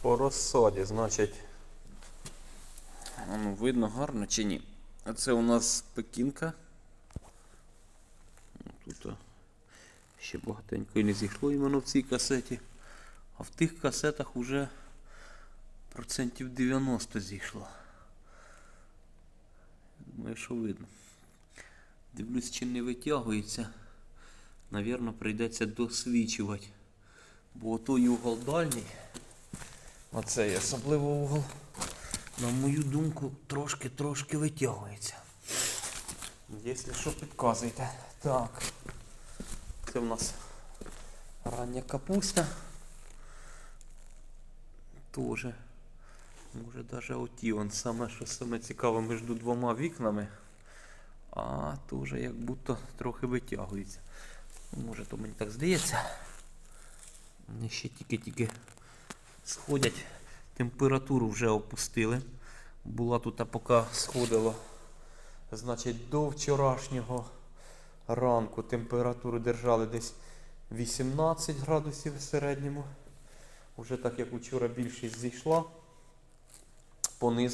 по розсаді, значить. Ну, видно гарно чи ні? А це у нас пекінка. Ну, Тут ще багатенько і не зійшло іменно в цій касеті. А в тих касетах вже процентів 90 зійшло. Думаю, що видно. Дивлюсь, чи не витягується. Навірно, прийдеться досвічувати. Бо той угол дальній. Оцей особливо угол, на мою думку, трошки-трошки витягується. Якщо що, підказуйте. Так. Це в нас рання капуста. Тоже. Може даже оті он саме, що саме цікаве між двома вікнами. А тоже як будто трохи витягується. Може, то мені так здається. Ще тільки-тільки сходять. Температуру вже опустили. Була тут, а поки сходило. Значить, до вчорашнього ранку температуру держали десь 18 градусів в середньому. Уже так як учора більшість зійшла, понизили.